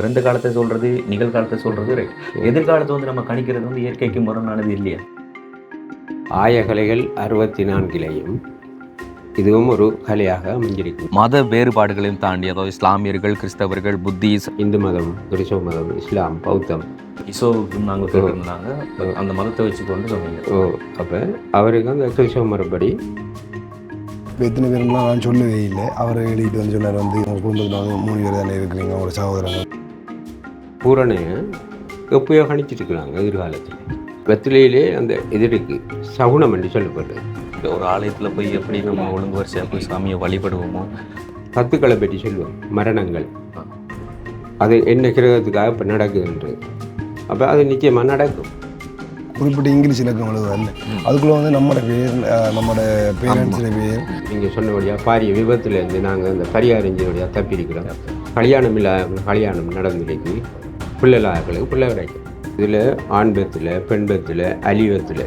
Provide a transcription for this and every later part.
இறந்த காலத்தை சொல்றது நிகழ்காலத்தை சொல்றது ரைட் எதிர்காலத்தை வந்து நம்ம கணிக்கிறது வந்து இயற்கைக்கு முரணானது இல்லையா? ஆயகலைகள் அறுபத்தி நான்கிலையும் இதுவும் ஒரு கலையாக அமைஞ்சிருக்கு மத வேறுபாடுகளையும் தாண்டி அதாவது இஸ்லாமியர்கள் கிறிஸ்தவர்கள் புத்திஸ் இந்து மதம் கிறிஸ்தவ மதம் இஸ்லாம் பௌத்தம். இசோவுக்கும் நாங்கள் கேட்டிருந்தாங்க அந்த மதத்தை வச்சு கொண்டு சொன்னீங்க. ஓ அப்போ அவருக்கு அந்த கிறிஸ்தவ முறைப்படி இப்போ எத்தனை பேருக்குலாம் நான் சொல்லவே இல்லை. அவர் எழுதிட்டு வந்து சொன்னார் வந்து உங்கள் குடும்பத்தில் வந்து மூணு பேர் தானே இருக்கிறீங்க உங்களோட சகோதரங்க பூரணையை எப்பயோ கணிச்சிட்டு இருக்கிறாங்க எதிர்காலத்தில். வெத்திலையிலே அந்த இது இருக்கு சகுனம் என்று சொல்லப்படுது. இந்த ஒரு ஆலயத்துல போய் எப்படி நம்ம ஒழுங்கு வரிசையாக போய் சாமியை வழிபடுவோமோ? சத்துக்களை பற்றி சொல்லுவோம். மரணங்கள். அது என்ன கிரகத்துக்காக இப்போ நடக்குதுன்று அப்போ அது நிச்சயமாக நடக்கும். குறிப்பிட்ட இங்கிலீஷ் இலக்கம் எழுதுவார்ல அதுக்குள்ளே வந்து நம்மளோட பேர் நம்மளோட பேரண்ட்ஸோட பேர். நீங்கள் சொன்னபடியாக பாரிய விபத்துலேருந்து நாங்கள் அந்த பரிகாரஞ்சி வழியாக தப்பியிருக்கிறோம். கல்யாணம் இல்லா கல்யாணம் நடந்துருக்கு பிள்ளைகளுக்கு பிள்ளை கிடைக்கும் இதில் ஆண் பெத்தில் பெண் பெத்தில் அலிவத்தில்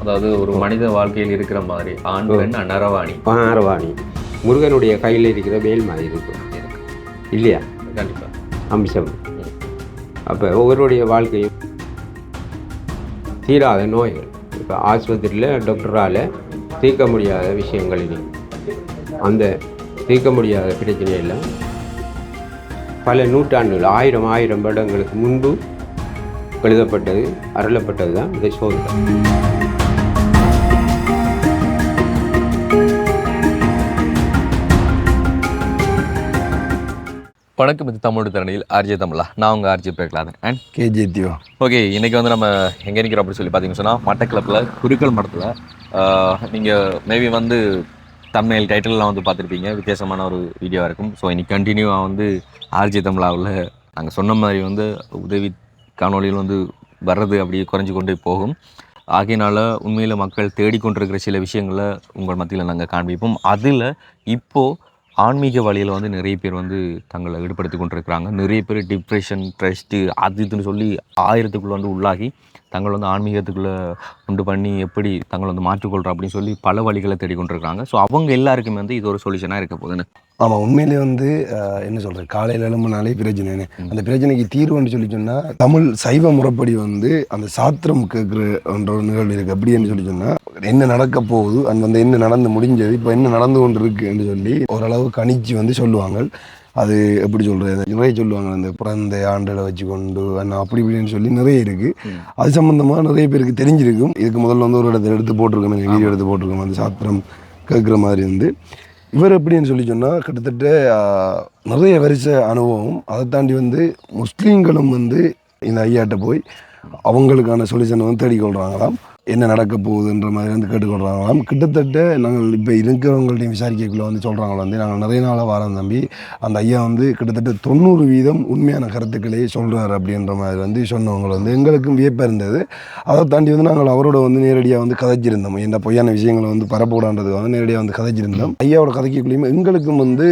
அதாவது ஒரு மனித வாழ்க்கையில் இருக்கிற மாதிரி ஆண் பெண் நரவாணி பாரவாணி முருகனுடைய கையில் இருக்கிற வேல் மாதிரி இருக்கும். இல்லையா? கண்டிப்பா. அம்சம். அப்போ ஒவ்வொருடைய வாழ்க்கையும் தீராத நோய்கள். இப்போ ஆஸ்பத்திரியில் டாக்டரால் தீர்க்க முடியாத விஷயங்கள் இனி. அந்த தீர்க்க முடியாத பிரச்சனையெல்லாம் பல நூற்றாண்டுகள் ஆயிரம் ஆயிரம் வருடங்களுக்கு முன்பு எழுதப்பட்டது அருளப்பட்டது தான் இந்த சோதனை. வணக்கம் இது தமிழ் தரணியில் ஆர்ஜே தமிழா. நான் உங்கள் ஆர்ஜே பேக்கலாதன் அண்ட் கேஜிஎத்தியோ ஓகே இன்னைக்கு வந்து நம்ம எங்கே நிற்கிறோம் அப்படி சொல்லி பார்த்தீங்கன்னு சொன்னால் மட்டக்கிளப்பில் குருக்கள் மடத்தில் நீங்கள் மேபி வந்து தமிழ் டைட்டிலெலாம் வந்து பார்த்துருப்பீங்க. வித்தியாசமான ஒரு வீடியோவாக இருக்கும். ஸோ இன்றைக்கி கண்டினியூவாக வந்து ஆர்ஜி தமிழாவில் நாங்கள் சொன்ன மாதிரி வந்து உதவி காணொலியில் வந்து வர்றது அப்படியே குறைஞ்சு கொண்டே போகும். ஆகையினால் உண்மையில் மக்கள் தேடிக்கொண்டிருக்கிற சில விஷயங்களை உங்கள் மத்தியில் நாங்கள் காண்பிப்போம். அதில் இப்போது ஆன்மீக வழியில் வந்து நிறைய பேர் வந்து தங்களை ஈடுபடுத்தி கொண்டிருக்கிறாங்க. நிறைய பேர் டிப்ரெஷன் ட்ரெஸ்ட்டு அது இதுன்னு சொல்லி ஆயிரத்துக்குள்ளே வந்து உள்ளாகி தங்களை வந்து ஆன்மீகத்துக்குள்ளே உண்டு பண்ணி எப்படி தங்களை வந்து மாற்றிக்கொள்கிறோம் அப்படின்னு சொல்லி பல வழிகளை தேடிக்கொண்டிருக்கிறாங்க ஸோ அவங்க எல்லாருக்குமே வந்து இது ஒரு சொல்யூஷனாக இருக்க போகுதுன்னு ஆமாம் உண்மையிலே வந்து என்ன சொல்கிறது காலையில் எழும்புனாலே பிரச்சனை. அந்த பிரச்சனைக்கு தீர்வுன்னு சொல்லி சொன்னால் தமிழ் சைவ முறைப்படி வந்து அந்த சாத்திரம் கேட்குற ஒரு நிகழ்வு இருக்குது அப்படின்னு சொல்லி சொன்னால் என்ன நடக்க போகுது அது வந்து என்ன நடந்து முடிஞ்சது இப்போ என்ன நடந்து கொண்டு இருக்குன்னு சொல்லி ஓரளவு கணிச்சு வந்து சொல்லுவாங்க. அது எப்படி சொல்கிறது நிறைய சொல்லுவாங்க அந்த பிறந்த ஆண்டுகளை வச்சு கொண்டு அந்த அப்படி இப்படின்னு சொல்லி நிறைய இருக்குது அது சம்மந்தமாக நிறைய பேருக்கு தெரிஞ்சிருக்கும். இதுக்கு முதல்ல வந்து ஒரு இடத்துல எடுத்து போட்டிருக்கணும் வீடியோ எடுத்து போட்டிருக்கோம் அந்த சாத்திரம் கேட்குற மாதிரி வந்து. இவர் எப்படின்னு சொல்லி சொன்னால் கிட்டத்தட்ட நிறைய வரிச அனுபவம். அதை தாண்டி வந்து முஸ்லீம்களும் வந்து இந்த ஐயாட்ட போய் அவங்களுக்கான சொல்யூஷன் வந்து தேடிக்கொள்கிறாங்களாம் என்ன நடக்க போகுதுன்ற மாதிரி வந்து கேட்டுக்கொள்கிறாங்களாம் கிட்டத்தட்ட நாங்கள் இப்போ இருக்கிறவங்கள்ட்டையும் விசாரிக்கக்குள்ள வந்து சொல்கிறாங்களோ வந்து நாங்கள் நிறைய நாளாக வாரம் தம்பி. அந்த ஐயா வந்து கிட்டத்தட்ட தொண்ணூறு வீதம் உண்மையான கருத்துக்களையே சொல்கிறாரு அப்படின்ற மாதிரி வந்து சொன்னவங்க வந்து எங்களுக்கும் வியப்பாக இருந்தது. அதை தாண்டி வந்து நாங்கள் அவரோட வந்து நேரடியாக வந்து கதைச்சிருந்தோம். இந்த பொய்யான விஷயங்களை வந்து பரப்பக்கூடாதுன்றதுக்கு வந்து நேரடியாக வந்து கதைச்சிருந்தோம். ஐயாவோட கதைக்குள்ளேயுமே எங்களுக்கும் வந்து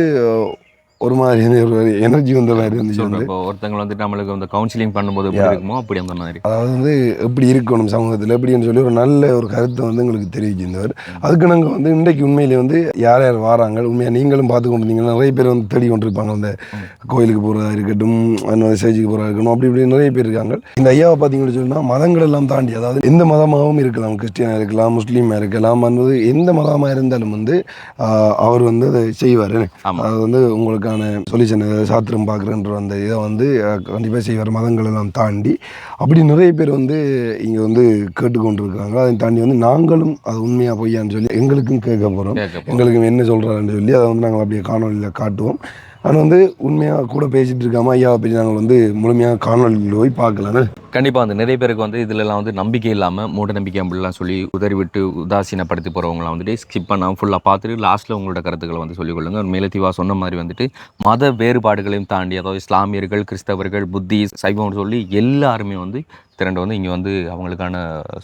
ஒரு மாதிரி ஒரு எனர்ஜி வந்த மாதிரி இருந்துச்சு வந்து ஒருத்தங்க வந்துட்டு நம்மளுக்கு வந்து கவுன்சிலிங் பண்ணும்போது எப்படி இருக்குமோ அப்படி அந்த மாதிரி. அதாவது வந்து எப்படி இருக்கணும் சமூகத்தில் எப்படின்னு சொல்லி ஒரு நல்ல ஒரு கருத்தை வந்து எங்களுக்கு தெரிவிச்சிருந்தவர். அதுக்கு நாங்கள் வந்து இன்றைக்கு உண்மையிலே வந்து யார் யார் வராங்க உண்மையாக நீங்களும் பார்த்து கொண்டிருந்தீங்கன்னா நிறைய பேர் வந்து தேடி கொண்டிருப்பாங்க. அந்த கோயிலுக்கு போகிறதா இருக்கட்டும் சேர்ச்சுக்கு போகிறதா இருக்கட்டும் அப்படி இப்படி நிறைய பேர் இருக்காங்க. இந்த ஐயாவை பார்த்தீங்கன்னு சொன்னால் மதங்கள் எல்லாம் தாண்டி அதாவது எந்த மதமாகவும் இருக்கலாம். கிறிஸ்டியனாக இருக்கலாம் முஸ்லீமாக இருக்கலாம் என்பது எந்த மதமாக இருந்தாலும் வந்து அவர் வந்து அதை செய்வார். அது வந்து உங்களுக்கான சொல்யூஷன் சாத்திரம் பார்க்குறன்ற அந்த இதை வந்து கண்டிப்பாக செய்வார். மதங்கள் எல்லாம் தாண்டி. அப்படி நிறைய பேர் வந்து இங்கே வந்து கேட்டுக்கொண்டிருக்காங்க. அதை தாண்டி வந்து நாங்களும் அது உண்மையாக பொய்யான்னு சொல்லி எங்களுக்கும் கேட்க போகிறோம். எங்களுக்கு என்ன சொல்கிறாருன்னு சொல்லி அதை வந்து நாங்கள் அப்படியே காணொலியில் காட்டுவோம். ஆனால் வந்து உண்மையாக கூட பேசிகிட்டு இருக்காம ஐயாவை பற்றி நாங்கள் வந்து முழுமையாக காணொலியில் போய் பார்க்கலான்னு கண்டிப்பாக வந்து நிறைய பேருக்கு வந்து இதுலலாம் வந்து நம்பிக்கை இல்லாமல் மூட நம்பிக்கை அப்படிலாம் சொல்லி உதறி விட்டு உதாசீனப்படுத்தி போகிறவங்களாம் வந்துட்டு ஸ்கிப் பண்ணாமல் ஃபுல்லாக பார்த்துட்டு லாஸ்ட்டில் உங்களோட கருத்துக்களை வந்து சொல்லிக்கொள்ளுங்க ஒரு மேலத்திவா சொன்ன மாதிரி வந்துட்டு மத வேறுபாடுகளையும் தாண்டி அதாவது இஸ்லாமியர்கள் கிறிஸ்தவர்கள் புத்தி சைவம்னு சொல்லி எல்லாருமே வந்து திரண்டு வந்து இங்கே வந்து அவங்களுக்கான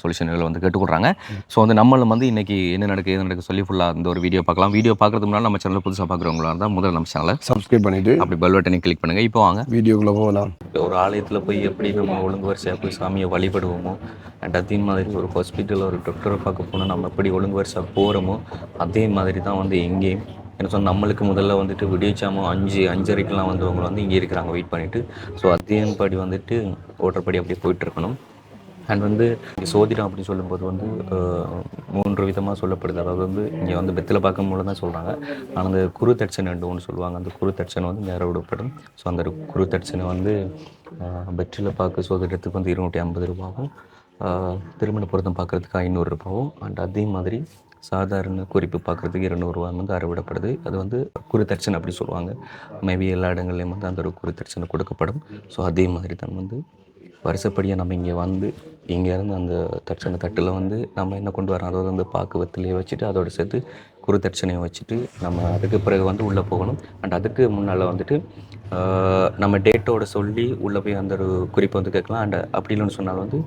சொல்யூஷன்களை வந்து கேட்டுக்கொள்கிறாங்க ஸோ வந்து நம்மளும் வந்து இன்னைக்கு என்ன நடக்குது எது நடக்குது சொல்லி ஃபுல்லாக இந்த ஒரு வீடியோ பார்க்கலாம். வீடியோ பார்க்கறதுக்கு முன்னாடி நம்ம சேனலில் புதுசாக பார்க்குறவங்களா இருந்தால் முதல்ல நம்ம சேனலை சப்ஸ்கிரைப் பண்ணிவிட்டு அப்படி பெல் பட்டனை கிளிக் பண்ணுங்கள் இப்போ வாங்க. வீடியோக்குள்ளே போகலாம். ஒரு ஆலயத்தில் போய் எப்படி நம்ம ஒழுங்கு வரிசையாக போய் சாமியை வழிபடுவோமோ அண்ட் அதே மாதிரி ஒரு ஹாஸ்பிட்டலில் ஒரு டாக்டரை பார்க்க போனால் நம்ம எப்படி ஒழுங்கு வரிசையாக போகிறோமோ அதே மாதிரி தான் வந்து எங்கேயும் என்ன சொன்ன நம்மளுக்கு முதல்ல வந்துட்டு விடியச்சாமோ அஞ்சு அஞ்சரைக்கெலாம் வந்தவங்க வந்து இங்கே இருக்கிறாங்க வெயிட் பண்ணிவிட்டு ஸோ அத்தியன்படி வந்துட்டு ஓட்டர்படி அப்படியே போயிட்டுருக்கணும் அண்ட் வந்து சோதிடம் அப்படின்னு சொல்லும்போது வந்து மூன்று விதமாக சொல்லப்படுது. அதாவது வந்து இங்கே வந்து பெத்தில் பார்க்கும் மூலம் தான் சொல்கிறாங்க ஆனால் அந்த குரு தட்சணை ரெண்டு ஒன்று சொல்லுவாங்க. அந்த குரு தட்சணை வந்து நேர விடப்படும். ஸோ அந்த குரு தட்சணை வந்து வெற்றியில் பார்க்க சோதிடத்துக்கு வந்து இருநூற்றி ஐம்பது ரூபாவும் திருமண பொருத்தம் பார்க்குறதுக்கு ஐநூறு ரூபாவும் அண்ட் அதே மாதிரி சாதாரண குறிப்பு பார்க்குறதுக்கு இரநூறுவா வந்து அறவிடப்படுது. அது வந்து குருத்தட்சணை அப்படி சொல்லுவாங்க. மேபி எல்லா இடங்கள்லையும் வந்து அந்த ஒரு குருத்தட்சணை கொடுக்கப்படும். ஸோ அதே மாதிரி தான் வந்து வருஷப்படியாக நம்ம இங்கே வந்து இங்கேருந்து அந்த தட்சணை தட்டில் வந்து நம்ம என்ன கொண்டு வரோம் அதாவது வந்து பாக்குவத்திலையே வச்சுட்டு அதோட சேர்த்து குரு தட்சணையை வச்சுட்டு நம்ம அதுக்கு பிறகு வந்து உள்ளே போகணும். அண்ட் அதுக்கு முன்னால் வந்துட்டு நம்ம டேட்டோட சொல்லி உள்ளே போய் அந்த ஒரு குறிப்பை வந்து கேட்கலாம். அண்ட் அப்படி இல்லைன்னு சொன்னால் வந்து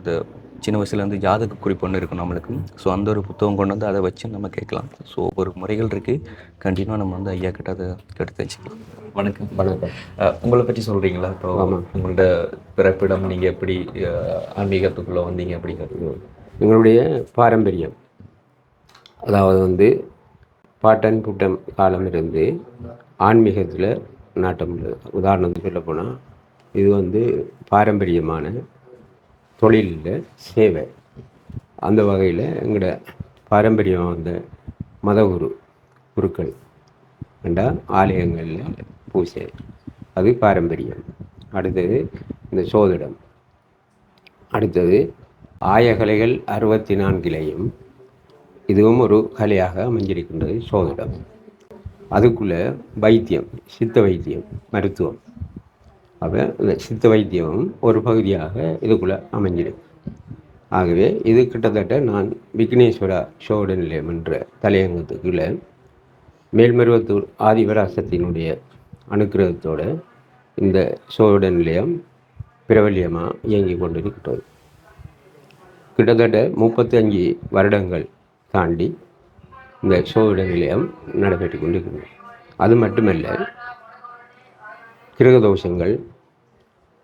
அது சின்ன வயசுலேருந்து ஜாதக குறிப்பு ஒன்று இருக்கும் நம்மளுக்கு. ஸோ அந்த ஒரு புத்தகம் கொண்டு வந்து அதை வச்சு நம்ம கேட்கலாம். ஸோ ஒரு முறைகள் இருக்குது கண்டினியூவாக நம்ம வந்து ஐயா கிட்ட அதை எடுத்து வச்சுக்கலாம். வணக்கம். வணக்கம். உங்களை பற்றி சொல்கிறீங்களா இப்போ. உங்களோட பிறப்பிடம் நீங்கள் எப்படி ஆன்மீகத்துக்குள்ளே வந்தீங்க அப்படிங்கிறது. எங்களுடைய பாரம்பரியம். அதாவது வந்து பாட்டன் புட்டம் காலம் இருந்து ஆன்மீகத்தில் நாட்டம் உதாரணத்துக்கு சொல்ல போனால் இது வந்து பாரம்பரியமான தொழிலில் சேவை. அந்த வகையில் எங்களோட பாரம்பரியம் வந்த மதகுரு குருக்கள் ரெண்டா ஆலயங்களில் பூசை அது பாரம்பரியம். அடுத்தது இந்த சோதிடம். அடுத்தது ஆயகலைகள் அறுபத்தி நான்கிலையும் இதுவும் ஒரு கலையாக அமைஞ்சிருக்கின்றது சோதிடம். அதுக்குள்ளே வைத்தியம் சித்த வைத்தியம் மருத்துவம். அப்போ இந்த சித்த வைத்தியமும் ஒரு பகுதியாக இதுக்குள்ளே அமைஞ்சிடும். ஆகவே இது கிட்டத்தட்ட நான் விக்னேஸ்வரா சோழ நிலையம் என்ற தலையங்கத்துக்குள்ள மேல்மருவத்தூர் ஆதிவராசத்தினுடைய அனுக்கிரகத்தோடு இந்த சோழ நிலையம் பிரபல்யமாக இயங்கி கொண்டிருக்கிறது. கிட்டத்தட்ட முப்பத்தஞ்சு வருடங்கள் தாண்டி இந்த சோழ நிலையம் நடைபெற்று கொண்டிருக்கிறது. அது மட்டுமல்ல கிரகதோஷங்கள்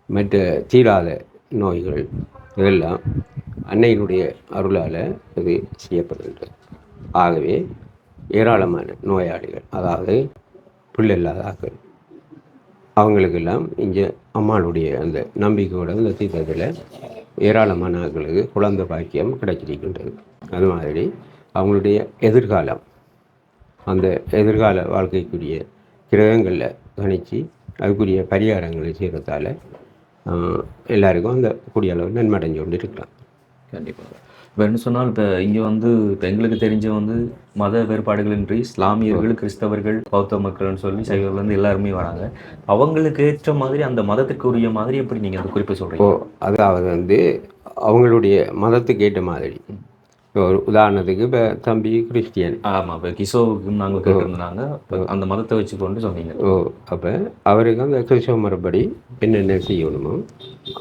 மற்ற தீராத நோய்கள் இதெல்லாம் அன்னையினுடைய அருளால் இது செய்யப்படுகின்றது. ஆகவே ஏராளமான நோயாளிகள் அதாவது பிள்ளை இல்லாதாக்கள் அவங்களுக்கெல்லாம் இங்கே அம்மாளுடைய அந்த நம்பிக்கையோட அந்த தீர்த்தத்தில் ஏராளமான ஆக்களுக்கு குழந்தை பாக்கியம் கிடைச்சிருக்கின்றது அது மாதிரி அவங்களுடைய எதிர்காலம் அந்த எதிர்கால வாழ்க்கைக்குரிய கிரகங்களில் கணிச்சு அதுக்குரிய பரிகாரங்களை செய்கிறதால எல்லாருக்கும் அந்த கூடிய அளவு நன்மை அடைஞ்சு கொண்டு இருக்கலாம் கண்டிப்பாக இப்போ என்ன சொன்னால் இப்போ இங்கே வந்து இப்போ எங்களுக்கு தெரிஞ்ச வந்து மத வேறுபாடுகளின்றி இஸ்லாமியர்கள் கிறிஸ்தவர்கள் பௌத்த மக்கள்னு சொல்லி சைவர்லேருந்து எல்லாருமே வராங்க. அவங்களுக்கு ஏற்ற மாதிரி அந்த மதத்துக்கு உரிய மாதிரி எப்படி நீங்கள் அந்த குறிப்பை சொல்கிறீங்க அதாவது வந்து அவங்களுடைய மதத்துக்கு ஏற்ற மாதிரி. ஒரு உதாரணத்துக்கு இப்போ தம்பி கிறிஸ்டியன். ஆமாம் இப்போ கிஷோவுக்கு நாங்கள் கேட்டிருந்தாங்க. அந்த மதத்தை வச்சு கொண்டு சொன்னீங்க. ஓ அப்போ அவருக்கு அந்த கிறிஸ்தவ முறைப்படி என்னென்ன செய்யணுமோ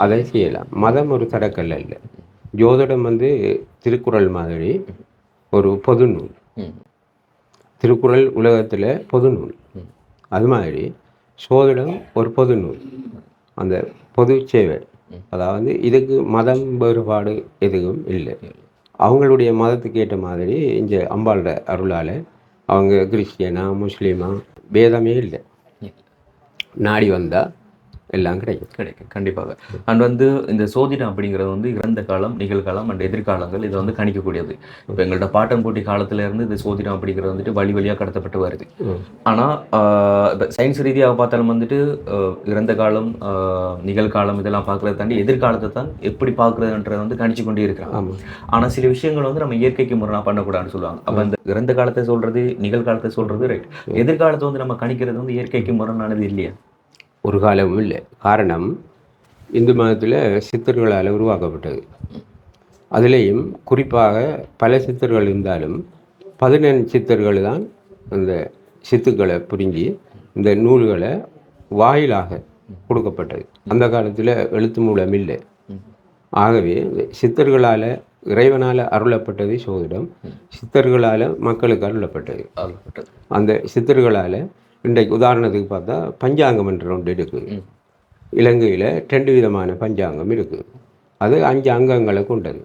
அதை செய்யலாம். மதம் ஒரு தடக்கல்ல இல்லை ஜோதிடம் வந்து திருக்குறள் மாதிரி ஒரு பொது நூல். திருக்குறள் உலகத்தில் பொது நூல். அது மாதிரி சோதிடம் ஒரு பொது நூல். அந்த பொது சேவை. அதாவது இதுக்கு மதம் வேறுபாடு எதுவும் இல்லை. அவங்களுடைய மதத்துக்கு ஏற்ற மாதிரி இங்கே அம்பாளோட அருளால் அவங்க கிறிஸ்டியனா முஸ்லீமா பேதமே இல்லை. நாடி வந்தால் எல்லாம் கிடைக்கும். கிடைக்கும் கண்டிப்பாக. அண்ட் வந்து இந்த சோதிடம் அப்படிங்கிறது வந்து இறந்த காலம் நிகழ்காலம் அண்ட் எதிர்காலங்கள் இதை வந்து கணிக்கக்கூடியது. இப்போ போட்டி காலத்துல இருந்து இந்த சோதிடம் அப்படிங்கிறது வந்துட்டு வழி வழியாக கடத்தப்பட்டு வருது. ஆனால் இப்போ சயின்ஸ் ரீதியாக பார்த்தாலும் வந்துட்டு இறந்த காலம் ஆஹ், நிகழ்காலம் இதெல்லாம் பார்க்கறத தாண்டி எதிர்காலத்தை தான் எப்படி பார்க்குறதுன்றதை வந்து கணிச்சு கொண்டே இருக்கிறாங்க. ஆனால் சில விஷயங்கள் வந்து நம்ம இயற்கைக்கு முரணா பண்ணக்கூடாதுன்னு சொல்லுவாங்க. அப்போ இந்த இறந்த காலத்தை சொல்றது நிகழ்காலத்தை சொல்றது ரைட் எதிர்காலத்தை வந்து நம்ம கணிக்கிறது வந்து இயற்கைக்கு முரணானது இல்லையா? ஒரு காலமும் இல்லை. காரணம் இந்து மதத்தில் சித்தர்களால் உருவாக்கப்பட்டது. அதுலேயும் குறிப்பாக பல சித்தர்கள் இருந்தாலும் பதினெண் சித்தர்கள் தான் அந்த சித்துக்களை புரிஞ்சு இந்த நூல்களை வாயிலாக கொடுக்கப்பட்டது. அந்த காலத்தில் எழுத்து மூலம் இல்லை. ஆகவே சித்தர்களால் இறைவனால் அருளப்பட்டது சோதிடம் சித்தர்களால் மக்களுக்கு அருளப்பட்டது. அந்த சித்தர்களால் இன்றைக்கு உதாரணத்துக்கு பார்த்தா பஞ்சாங்கம் என்ற ஒன்று இருக்குது. இலங்கையில் ரெண்டு விதமான பஞ்சாங்கம் இருக்குது அது அஞ்சு அங்கங்களை கொண்டது.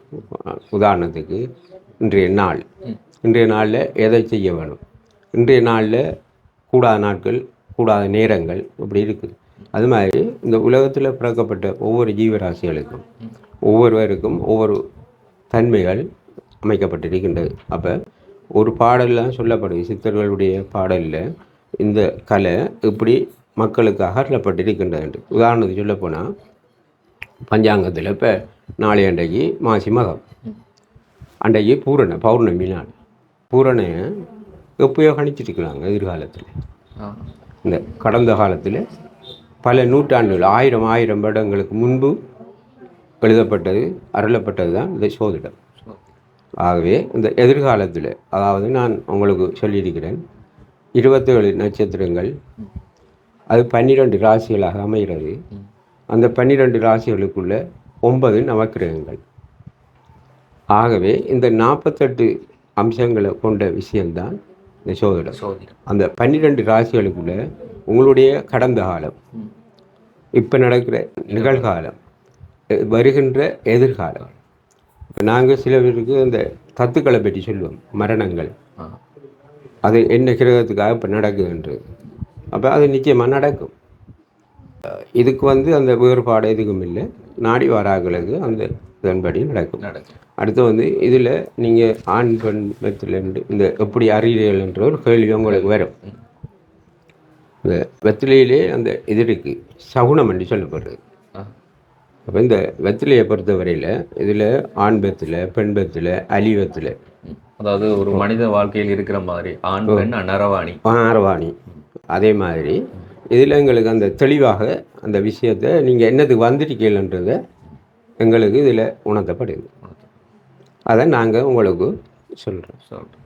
உதாரணத்துக்கு இன்றைய நாள். இன்றைய நாளில் எதை செய்ய வேணும்? இன்றைய நாளில் கூடாத நாட்கள் கூடாத நேரங்கள் இப்படி இருக்குது. அது மாதிரி இந்த உலகத்தில் பிறக்கப்பட்ட ஒவ்வொரு ஜீவராசிகளுக்கும் ஒவ்வொருவருக்கும் ஒவ்வொரு தன்மைகள் அமைக்கப்பட்டிருக்கின்றது. அப்போ ஒரு பாடலில் சொல்லப்படுது சித்தர்களுடைய பாடலில் இந்த கலை இப்படி மக்களுக்கு அகற்றப்பட்டிருக்கின்றது என்று உதாரணத்துக்கு சொல்லப்போனால் பஞ்சாங்கத்தில் இப்போ நாளை அன்றைக்கு மாசி மகம். அன்றைக்கு பூரண பௌர்ணமி நாள். பூரணையை எப்பயோ கணிச்சிருக்கிறாங்க எதிர்காலத்தில். இந்த கடந்த காலத்தில் பல நூற்றாண்டுகள் ஆயிரம் ஆயிரம் வருடங்களுக்கு முன்பு எழுதப்பட்டது அருளப்பட்டது தான் இந்த சோதிடம். ஆகவே இந்த எதிர்காலத்தில் அதாவது நான் உங்களுக்கு சொல்லியிருக்கிறேன் இருபத்தேழு நட்சத்திரங்கள். அது பன்னிரெண்டு ராசிகளாக அமைகிறது. அந்த பன்னிரெண்டு ராசிகளுக்குள்ள ஒன்பது நவக்கிரகங்கள். ஆகவே இந்த நாற்பத்தெட்டு அம்சங்களை கொண்ட விஷயம்தான் இந்த சோதிடம். சோதிடம். அந்த பன்னிரெண்டு ராசிகளுக்குள்ள உங்களுடைய கடந்த காலம் இப்போ நடக்கிற நிகழ்காலம் வருகின்ற எதிர்காலம். இப்போ நாங்கள் சில பேருக்கு அந்த தத்துக்களை பற்றி சொல்லுவோம். மரணங்கள். அது என்ன கிரகத்துக்காக இப்போ நடக்குதுன்றது அப்போ அது நிச்சயமாக நடக்கும். இதுக்கு வந்து அந்த வேறுபாடு எதுவும் இல்லை. நாடி வாராக்களுக்கு அந்த இதன்படி நடக்கும். அடுத்து வந்து இதில் நீங்கள் ஆண் பெண் வெத்திலேருந்து இந்த எப்படி அறிகிறீர்கள்ன்ற ஒரு கேள்வி உங்களுக்கு வரும். இந்த வெத்திலையிலே அந்த இது இருக்கு. சகுனம் என்று சொல்லப்படுறது. அப்போ இந்த வெத்திலையை பொறுத்தவரையில் இதில் ஆண் வெத்திலை பெண் வெத்திலை அலி வெத்திலை. அதாவது ஒரு மனித வாழ்க்கையில் இருக்கிற மாதிரி ஆண் பெண் நரவாணி ஆரவாணி அதே மாதிரி இதில் எங்களுக்கு அந்த தெளிவாக அந்த விஷயத்தை நீங்கள் என்னதுக்கு வந்திருக்கீங்கன்றதை எங்களுக்கு இதில் உணர்த்தப்படுது அதை நாங்கள் உங்களுக்கு சொல்கிறோம் சொல்றேன்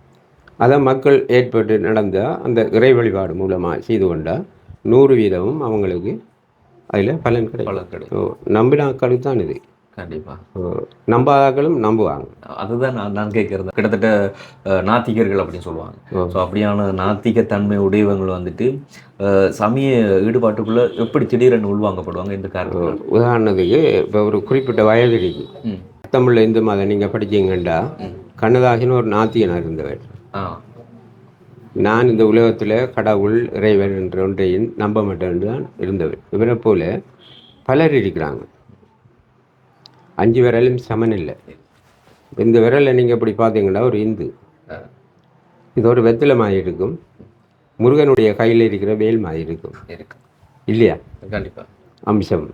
அதை மக்கள் ஏற்பட்டு நடந்த அந்த இறை வழிபாடு மூலமாக செய்து கொண்டால் நூறு வீதமும் அவங்களுக்கு அதில் பலன் கிடைக்கும். பலன் கிடைக்கும். நம்பினாக்களுக்கு தான் இது. கண்டிப்பா. ஓ, நம்பாதாக்களும் நம்புவாங்க. அதுதான் நான் நான் கேட்கறது கிட்டத்தட்ட நாத்திகர்கள் அப்படின்னு சொல்லுவாங்க. ஸோ அப்படியான நாத்திக தன்மை உடையவங்கள் வந்துட்டு சமய ஈடுபாட்டுக்குள்ள எப்படி திடீரென உள்வாங்கப்படுவாங்க இந்த காரணம் உதாரணத்துக்கு இப்போ ஒரு குறிப்பிட்ட வயது இருக்கு ம். தமிழில் இந்து மதம் நீங்கள் படிச்சீங்கண்டா கண்ணதாசன் ஒரு நாத்தியனாக இருந்தவர். நான் இந்த உலகத்தில் கடவுள் இறைவன் என்ற ஒன்றையும் நம்ப மாட்டேன் தான் இருந்தவர். இவரை போல பலர் இருக்கிறாங்க. அஞ்சு விரலும் சமன் இல்லை. இந்த விரலை நீங்கள் இப்படி பார்த்தீங்கன்னா ஒரு இந்து. இது ஒரு வெத்திலை மாதிரி இருக்கும். முருகனுடைய கையில் இருக்கிற வேல் மாதிரி இருக்கும். இருக்கு. இல்லையா? கண்டிப்பா. அம்சம்.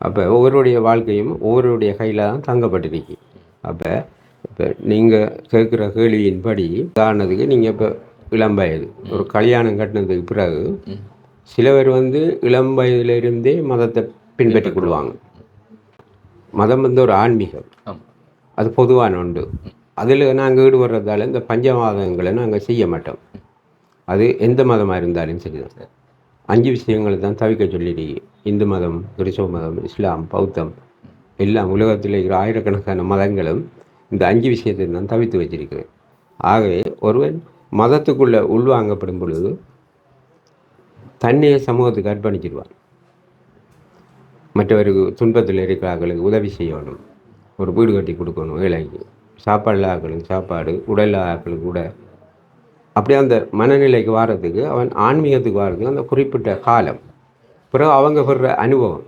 அப்போ ஒவ்வொருடைய வாழ்க்கையும் ஒவ்வொருடைய கையில் தான் தங்கப்பட்டிருக்கு. அப்போ இப்போ நீங்கள் கேட்குற கேள்வியின்படி உதாரணத்துக்கு நீங்கள் இப்போ இளம் வயது. ஒரு கல்யாணம் கட்டினதுக்கு பிறகு ம். சில பேர் வந்து இளம் வயதிலிருந்தே மதத்தை பின்பற்றி கொள்வாங்க. மதம் வந்து ஒரு ஆன்மீகம். அது பொதுவான உண்டு. அதில் நாங்கள் ஈடுபடுறதால இந்த பஞ்சமாதங்களை நாங்கள் செய்ய மாட்டோம். அது எந்த மதமாக இருந்தாலும் சரிதான். அஞ்சு விஷயங்களை தான் தவிக்க சொல்லிடுங்க இந்து மதம் கிறிஸ்தவ மதம் இஸ்லாம் பௌத்தம் எல்லாம் உலகத்தில் இருக்கிற ஆயிரக்கணக்கான மதங்களும் இந்த அஞ்சு விஷயத்தை தான் தவித்து வச்சிருக்கிறேன் ஆகவே ஒருவன் மதத்துக்குள்ளே உள்வாங்கப்படும் பொழுது தன்னையே சமூகத்துக்கு அர்ப்பணிச்சிடுவான் மற்றவருக்கு துன்பத்தில் இருக்கிறார்களுக்கு உதவி செய்யணும். ஒரு வீடு கட்டி கொடுக்கணும் ஏழைக்கு சாப்பாடு இல்லாதவர்களுக்கு சாப்பாடு உடல் இல்லாதவர்களுக்கு கூட. அப்படியே அந்த மனநிலைக்கு வர்றதுக்கு அவன் ஆன்மீகத்துக்கு வர்றதுக்கு அந்த குறிப்பிட்ட காலம். பிறகு அவங்க பெறுற அனுபவம்.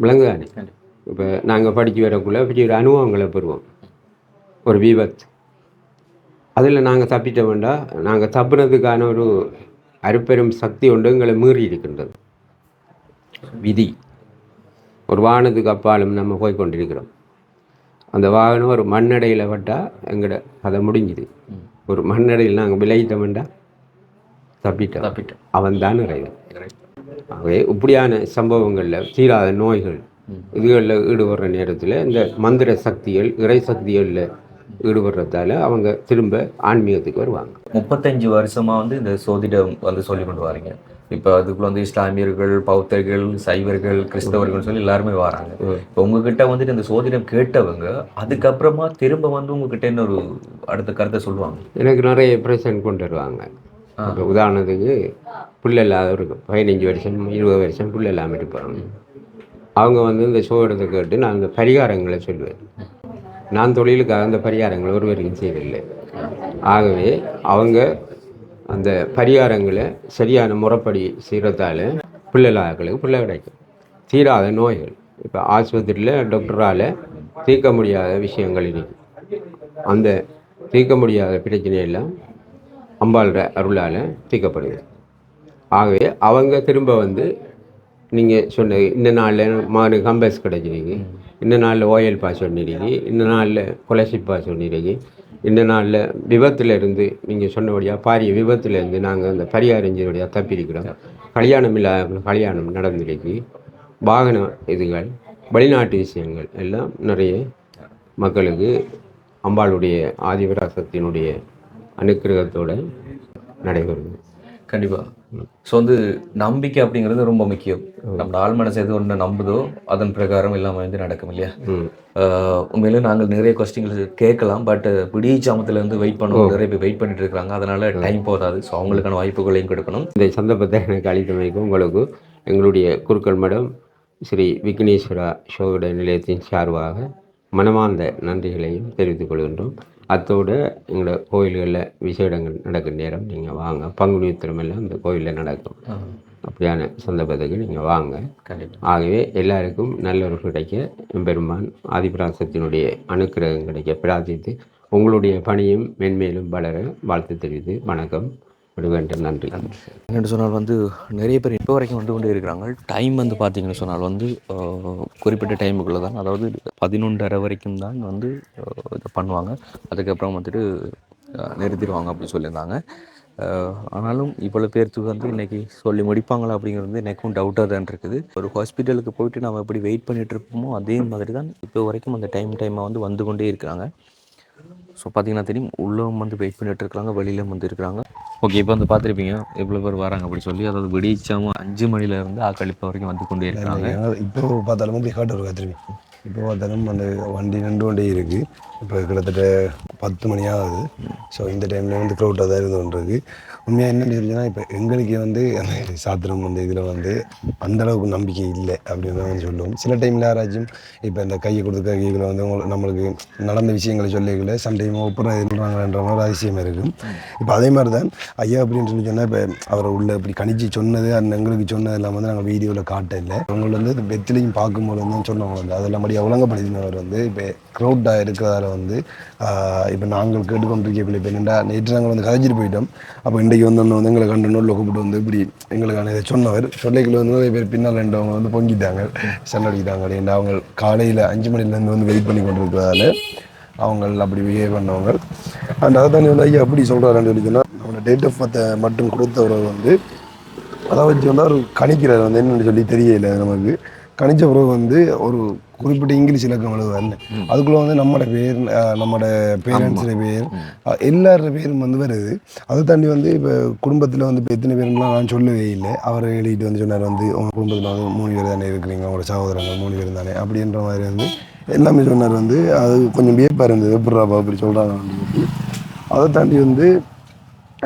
விளங்குதானே? இப்போ நாங்கள் படித்து வரக்குள்ள பெரிய ஒரு அனுபவங்களை பெறுவோம். ஒரு விபத்து. அதில் நாங்கள் தப்பிட்ட வேண்டாம் நாங்கள் தப்புனதுக்கான ஒரு அருப்பெரும் சக்தி ஒன்று எங்களை மீறி இருக்கின்றது. விதி. ஒரு வாகனத்துக்கு அப்பாலும் நம்ம போய் கொண்டிருக்கிறோம். அந்த வாகனம் ஒரு மண்ணடையில் பட்டால் எங்களோட கதை முடிஞ்சுது. ஒரு மண்ணடையில் நாங்கள் விளையிட்டோம்டா தப்பிட்டோம். தப்பிட்டோம். அவன் தான் இறைவன். ஆகவே இப்படியான சம்பவங்களில் தீராத நோய்கள் இதுகளில் ஈடுபடுற நேரத்தில் இந்த மந்திர சக்திகள் இறை சக்திகளில் ஈடுபடுறதால அவங்க திரும்ப ஆன்மீகத்துக்கு வருவாங்க. முப்பத்தஞ்சு வருஷமா வந்து இந்த சோதிடம் வந்து சொல்லி கொண்டு வரீங்க. இப்போ அதுக்குள்ள வந்து இஸ்லாமியர்கள் பௌத்தர்கள் சைவர்கள் கிறிஸ்தவர்கள் சொல்லி எல்லாருமே வராங்க. இப்போ உங்ககிட்ட வந்துட்டு இந்த சோதிடம் கேட்டவங்க அதுக்கப்புறமா திரும்ப வந்து உங்ககிட்ட என்ன ஒரு அடுத்த கருத்தை சொல்லுவாங்க. எனக்கு நிறைய பிரச்சனை கொண்டு வருவாங்க. இப்போ உதாரணத்துக்கு புல் இல்லாதவருக்கு பதினஞ்சு வருஷம் இருபது வருஷம் புல் இல்லாமல் இருப்பாங்க அவங்க வந்து இந்த சோதத்தை கேட்டு நான் இந்த பரிகாரங்களை சொல்லுவேன் நான் தொழிலுக்காக அந்த பரிகாரங்களை ஒருவருக்கும் செய்யவில்லை ஆகவே அவங்க அந்த பரிகாரங்களை சரியான முறைப்படி செய்கிறதால பிள்ளைகளுக்கு பிள்ளை கிடைக்கும். தீராத நோய்கள். இப்போ ஆஸ்பத்திரியில் டாக்டரால் தீர்க்க முடியாத விஷயங்கள் இருக்கு. அந்த தீர்க்க முடியாத பிரச்சனையெல்லாம் அம்பாளோட அருளால் தீர்க்கப்படுது ஆகவே அவங்க திரும்ப வந்து நீங்கள் சொன்ன இந்த நாளில் மாறு கம்பஸ் கிடச்சிருக்கு இந்த நாளில் ஓயல் பாஸ் சொன்னிருக்கு இந்த நாளில் கொலசிப் பாஸ் சொன்னிருக்கு இந்த நாளில் விபத்துல இருந்து நீங்கள் சொன்னபடியாக பாரிய விபத்துல இருந்து நாங்கள் அந்த பரிகாரஞ்சபடியாக தப்பியிருக்கிறோம். கல்யாணம் இல்லாத கல்யாணம் நடந்திருக்கு வாகன இதுகள் வெளிநாட்டு விஷயங்கள் எல்லாம் நிறைய மக்களுக்கு அம்பாளுடைய ஆதிவிராசத்தினுடைய அனுக்கிரகத்தோடு நடைபெறுது. கண்டிப்பாக ஸோ வந்து நம்பிக்கை அப்படிங்கிறது ரொம்ப முக்கியம். நம்ம ஆள் மனசு எது ஒன்று நம்புதோ அதன் பிரகாரம் எல்லாம் வந்து நடக்கும் இல்லையா? உண்மையிலே நாங்கள் நிறைய கொஸ்டின்கள் கேட்கலாம் பட் விடிய ஜாமத்துலேருந்து வெயிட் பண்ணுவோம் நிறைய பேர் வெயிட் பண்ணிட்டு இருக்காங்க அதனால டைம் போதாது. ஸோ அவங்களுக்கான வாய்ப்புகளையும் கொடுக்கணும். இந்த சந்தர்ப்பத்தை எனக்கு அளித்தமைக்கு உங்களுக்கு எங்களுடைய குருக்கள் மடம் ஸ்ரீ விக்னேஸ்வரா சோகட நிலையத்தின் சார்பாக மனமார்ந்த நன்றிகளையும் தெரிவித்துக் கொள்கின்றோம். அத்தோடு எங்களோட கோயில்களில் விசேடங்கள் நடக்கும் நேரம் நீங்கள் வாங்க. பங்குனி உத்திரம் எல்லாம் இந்த கோயிலில் நடக்கும். அப்படியான சந்தர்ப்பத்துக்கு நீங்கள் வாங்க. ஆகவே எல்லாருக்கும் நல்ல ஒரு கிடைக்க எம்பெருமான் ஆதிபிராசத்தினுடைய அனுக்கிரகம் கிடைக்க பிரார்த்தித்து உங்களுடைய பணியும் மென்மேலும் வளர வாழ்த்து தெரிவித்து வணக்கம். விடுவேன் நன்றி. என்னென்னு சொன்னால் வந்து நிறைய பேர் இப்போ வரைக்கும் வந்து கொண்டே இருக்கிறாங்க. டைம் வந்து பார்த்தீங்கன்னு சொன்னால் வந்து குறிப்பிட்ட டைமுக்குள்ளே தான். அதாவது பதினொன்றரை வரைக்கும் தான் வந்து இதை பண்ணுவாங்க. அதுக்கப்புறம் வந்துட்டு நிறுத்திடுவாங்க அப்படின்னு சொல்லியிருந்தாங்க. ஆனாலும் இவ்வளோ பேர்த்துக்கு வந்து இன்றைக்கி சொல்லி முடிப்பாங்களா அப்படிங்கிறது எனக்கும் டவுட்டாக தான் இருக்குது. ஒரு ஹாஸ்பிட்டலுக்கு போயிட்டு நம்ம எப்படி வெயிட் பண்ணிகிட்ருப்போமோ இருப்போமோ அதே மாதிரி தான் இப்போ வரைக்கும் அந்த டைம் டைமாக வந்து வந்து கொண்டே இருக்கிறாங்க. ஸோ பார்த்தீங்கன்னா தெரியும் உள்ளவும் வந்து வெயிட் பண்ணிட்டு இருக்காங்க வெளியிலும் வந்து இருக்கிறாங்க. ஓகே இப்போ வந்து பார்த்துருப்பீங்க எவ்வளோ பேர் வராங்க அப்படி சொல்லி அதாவது வெடிச்சாம அஞ்சு மணில இருந்து ஆக்களிப்பு வரைக்கும் வந்து கொண்டே இருக்காங்க. இப்போ பார்த்தாலும் வந்து ஹார்ட் இருக்கா இப்போ பார்த்தாலும் அந்த வண்டி ரெண்டு வண்டி இருக்குது இப்போ கிட்டத்தட்ட பத்து மணி ஆகுது. ஸோ இந்த டைமில் வந்து க்ரௌட்டாக தான் இருந்து கொண்டிருக்கு உண்மையாக என்னன்னு சொல்லிச்சுன்னா இப்போ எங்களுக்கு வந்து அந்த சாத்திரம் வந்து இதில் வந்து அந்தளவுக்கு நம்பிக்கை இல்லை அப்படின்னு தான் சொல்லுவோம். சில டைமில் யாராச்சும் இப்போ இந்த கையை கொடுத்த கைகளை வந்து உங்களுக்கு நம்மளுக்கு நடந்த விஷயங்களை சொல்லிக்கல சண்டையும் ஒப்புறம் சொல்கிறாங்கன்ற மாதிரி அதிசயம் இருக்கும் இப்போ அதே மாதிரி தான் ஐயா அப்படின்னு சொல்லி சொன்னால் இப்போ அவர் உள்ள இப்படி கணிச்சு சொன்னது அந்த எங்களுக்கு சொன்னது எல்லாம் வந்து நாங்கள் வீடியோவில் காட்ட இல்லை அவங்கள வந்து வெத்திலையும் பார்க்கும்போது வந்து சொன்னவங்க வந்து அதெல்லாம் படி அவலங்கப்படுத்தினவர் வந்து இப்போ க்ரௌட்டாக இருக்கிறதால வந்து இப்போ நாங்கள் கேட்டுக்கொண்டிருக்கவில்லை இப்போ என்னடா நேற்று நாங்கள் வந்து கதைச்சிட்டு போயிட்டோம். அப்போ இன்றைக்கு வந்து வந்து எங்களை கண்டு நோட்டில் கூப்பிட்டு வந்து இப்படி எங்களுக்கான இதை சொன்னவர். சொல்லைக்குள்ள வந்து நிறைய பேர் பின்னால் ரெண்டவங்க வந்து பொங்கிட்டாங்க சண்டை அடிக்கிட்டாங்க அவங்க காலையில் அஞ்சு மணிலேருந்து வந்து வெயிட் பண்ணி கொண்டிருக்கிறதால அவங்க அப்படி பிஹேவ் பண்ணவங்க. அண்ட் அதை தானே வந்து ஐயா அப்படி சொல்கிறாருன்னு சொல்லி சொன்னால் டேட் ஆஃப் பர்த்தை மட்டும் கொடுத்தவர் வந்து அதை வச்சு வந்து அவர் கணிக்கிறார் வந்து என்னென்னு சொல்லி தெரியல நமக்கு. கணிச்ச பிறகு வந்து ஒரு குறிப்பிட்ட இங்கிலீஷ் இலக்கம் எழுதுவார் அதுக்குள்ளே வந்து நம்மளோட பேர் அஹ், நம்மளோட பேரண்ட்ஸோட பேர் எல்லாரோட பேரும் வந்து வருது. அதை தாண்டி வந்து இப்போ குடும்பத்தில் வந்து இப்போ எத்தனை பேருலாம் நான் சொல்லவே இல்லை. அவர் எழுதிட்டு வந்து சொன்னார் வந்து உங்கள் குடும்பத்தில் வந்து மூணு பேர் தானே இருக்கிறீங்க? உங்களோட சகோதரங்கள் மூணு பேர் தானே? அப்படின்ற மாதிரி வந்து எல்லாமே சொன்னார் வந்து. அது கொஞ்சம் வியப்பாக இருந்தது. எப்படிறாப்பா அப்படி சொல்கிறாங்க அப்படின்னு அதை தாண்டி வந்து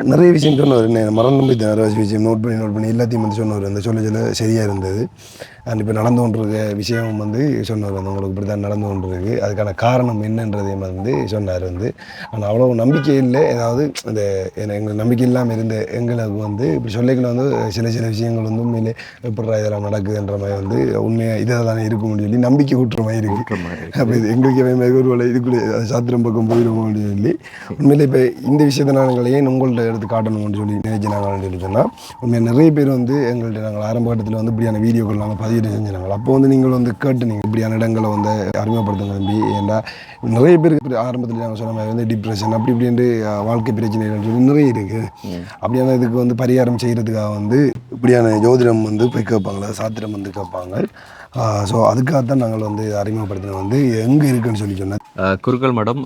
நிறைய விஷயம் சொன்னவர் என்ன மறந்து போய் நிறைய விஷயம் நோட் பண்ணி நோட் பண்ணி எல்லாத்தையும் வந்து சொன்னவர் அந்த சொல்ல சொல்ல சரியாக இருந்தது. அண்ட் இப்போ நடந்து கொண்டிருக்க விஷயம் வந்து சொன்னவர் வந்து உங்களுக்கு இப்படி தான் நடந்து கொண்டிருக்கு. அதுக்கான காரணம் என்னன்றதையும் வந்து சொன்னார் வந்து. ஆனால் அவ்வளோ நம்பிக்கை இல்லை. ஏதாவது இந்த எங்களுக்கு நம்பிக்கை இல்லாமல் இருந்த எங்களுக்கு வந்து இப்படி சொல்லிக்கல வந்து சில சில விஷயங்கள் வந்து உண்மையிலே எப்படிடா இதெல்லாம் நடக்குதுன்ற மாதிரி வந்து உண்மையாக இதாக தானே இருக்கும்னு சொல்லி நம்பிக்கை ஊட்டுற மாதிரி இருக்கு. அப்போ இது எங்களுக்கு ஒரு வேளை இதுக்குள்ளே அது சாத்திரம் பக்கம் போயிடுவோம் அப்படின்னு சொல்லி. உண்மையிலே இப்போ இந்த விஷயத்தை நாங்கள் ஏன் உங்கள்ட்ட எடுத்து காட்டணும்னு சொல்லி நினைச்சு நாங்கள் சொல்லி சொன்னால் உண்மையாக நிறைய பேர் வந்து எங்கள்கிட்ட நாங்கள் ஆரம்ப கட்டத்தில் வந்து இப்படியான வீடியோக்கள் நாங்கள் பதிவு செஞ்சாங்க அப்போ வந்து நீங்கள் வந்து கேட்டு நீங்கள் இப்படியான இடங்களை வந்து அறிமுகப்படுத்துங்க தம்பி. ஏன்னா நிறைய பேருக்கு ஆரம்பத்தில் நாங்கள் சொன்ன மாதிரி வந்து டிப்ரெஷன் அப்படி இப்படின்ட்டு வாழ்க்கை பிரச்சனைகள் சொல்லி நிறைய இருக்குது அப்படியான இதுக்கு வந்து பரிகாரம் செய்கிறதுக்காக வந்து இப்படியான ஜோதிடம் வந்து போய் கேட்பாங்களா சாத்திரம் வந்து கேட்பாங்க. ஸோ அதுக்காகத்தான் நாங்கள் வந்து அறிமுகப்படுத்தினது. வந்து எங்கே இருக்குன்னு சொல்லி சொன்னேன் குருக்கள் மடம்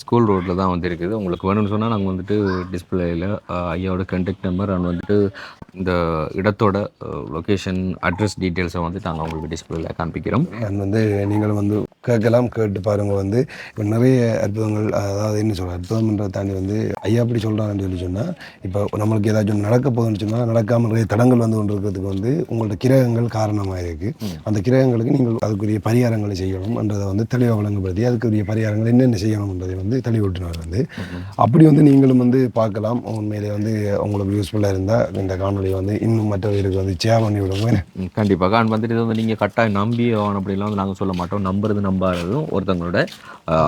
ஸ்கூல் ரோட்டில் தான் வந்து இருக்குது. உங்களுக்கு வேணும்னு சொன்னால் நாங்கள் வந்துட்டு டிஸ்பிளேயில் ஐயாவோட கண்டெக்ட் நம்பர் அண்ட் வந்துட்டு இந்த இடத்தோட லொக்கேஷன் அட்ரஸ் டீட்டெயில்ஸை வந்து நாங்கள் உங்களுக்கு டிஸ்பிளேல காண்பிக்கிறோம். அண்ட் வந்து நீங்களும் வந்து கேட்கலாம் கேட்டு பாருங்க வந்து. இப்போ நிறைய அற்புதங்கள் அதாவது என்ன சொல்ற அற்புதம்ன்றதை தாண்டி வந்து ஐயா அப்படி சொல்கிறாங்கன்னு சொல்லி சொன்னால் இப்போ நம்மளுக்கு ஏதாச்சும் நடக்க போகுதுன்னு சொன்னால் நடக்காமல் நிறைய தடங்கள் வந்து கொண்டிருக்கிறதுக்கு வந்து உங்களோட கிரகங்கள் காரணமாக இருக்குது அந்த கிரகங்களுக்கு நீங்கள் அதுக்குரிய பரிகாரங்களை செய்யணும்ன்றதை வந்து தெளிவாக விளங்கப்படுத்தி அதுக்குரிய பரிகாரங்கள் என்னென்ன செய்யணும்ன்றதை வந்து தெளிவூட்டினார் வந்து. அப்படி வந்து நீங்களும் வந்து பார்க்கலாம். உண்மையிலே வந்து உங்களுக்கு யூஸ்ஃபுல்லாக இருந்தால் இந்த காணொலியை வந்து இன்னும் மற்றவர்களுக்கு வந்து ஷேர் பண்ணி விடுங்க என்ன? ம், கண்டிப்பா. கான் வந்துட்டு இது வந்து நீங்கள் கட்டாயம் நம்பி ஆகணும் அப்படிலாம் வந்து நாங்கள் சொல்ல மாட்டோம். நம்புறது நம்பாததும் ஒருத்தவங்களோட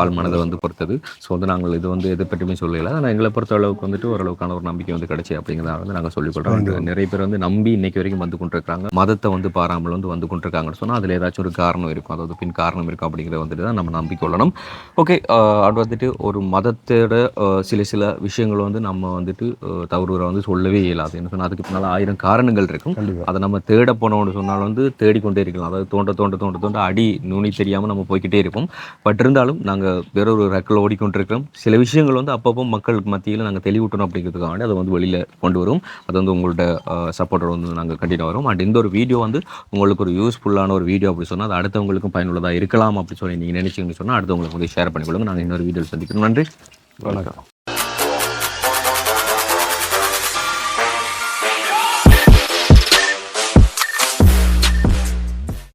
ஆள் மனதை வந்து பொறுத்தது. ஸோ வந்து நாங்கள் இது வந்து எதை பற்றியுமே சொல்லல. ஆனால் எங்களை பொறுத்த அளவுக்கு வந்துட்டு ஓரளவுக்கான ஒரு நம்பிக்கை வந்து கிடைச்சி அப்படிங்கிறத வந்து நாங்கள் சொல்லிக்கொள்கிறோம் நிறைய பேர் வந்து நம்பி இன்னைக்கு வரைக்கும் வந்து கொண்டிருக்காங்க மதத்தை வந்து பாராமல் வந்து வந்து கொண்டிருக்காங்கன்னு சொன்னால் அதில் ஏதாச்சும் ஒரு காரணம் இருக்கும். அதாவது பின் காரணம் இருக்கும் அப்படிங்கிறத வந்துட்டு தான் நம்ம நம்பிக்கொள்ளணும் ஓகே அது வந்துட்டு ஒரு மதத்தோட சில சில விஷயங்கள் வந்து நம்ம வந்துட்டு அஹ், தவறுகளை வந்து சொல்லவே இயலாது. என்ன சொன்னால் அதுக்கு பின்னால் ஆயிரம் காரணங்கள் இருக்கும். அதை நம்ம தேட போனோம்னு சொன்னால் வந்து தேடிக்கொண்டே இருக்கலாம். அதாவது தோண்ட தோண்ட தோண்ட தோண்ட அடி நுனி தெரியாமல் நம்ம போய்க்கிட்டே இருப்போம். பட் இருந்தாலும் நாங்கள் வேற ஒரு ரெக்கில் ஓடிக்கொண்டிருக்கிறோம். சில விஷயங்கள் வந்து அப்பப்போ மக்களுக்கு மத்தியில் நாங்கள் தெளிவூட்டணும் அப்படிங்கிறதுக்காக வேண்டி அதை வந்து வெளியில் கொண்டு வரும். அது வந்து உங்கள்ட்ட சப்போர்ட்டர் வந்து நாங்கள் கண்டினியூ வரும். அண்ட் இந்த ஒரு வீடியோ வந்து உங்களுக்கு ஒரு யூஸ்ஃபுல்லான ஒரு வீடியோ அப்படி சொன்னால் அது அடுத்தவங்களுக்கும் பயனுள்ளதாக இருக்கலாம் அப்படி சொல்லி நீங்கள் நினைச்சீங்கன்னு சொன்னால் அடுத்தவங்களுக்கு வந்து ஷேர் பண்ணிக்கொள்ளுங்க. நாங்கள் இன்னொரு வீடியோ சந்திக்கிறோம். நன்றி. வணக்கம்.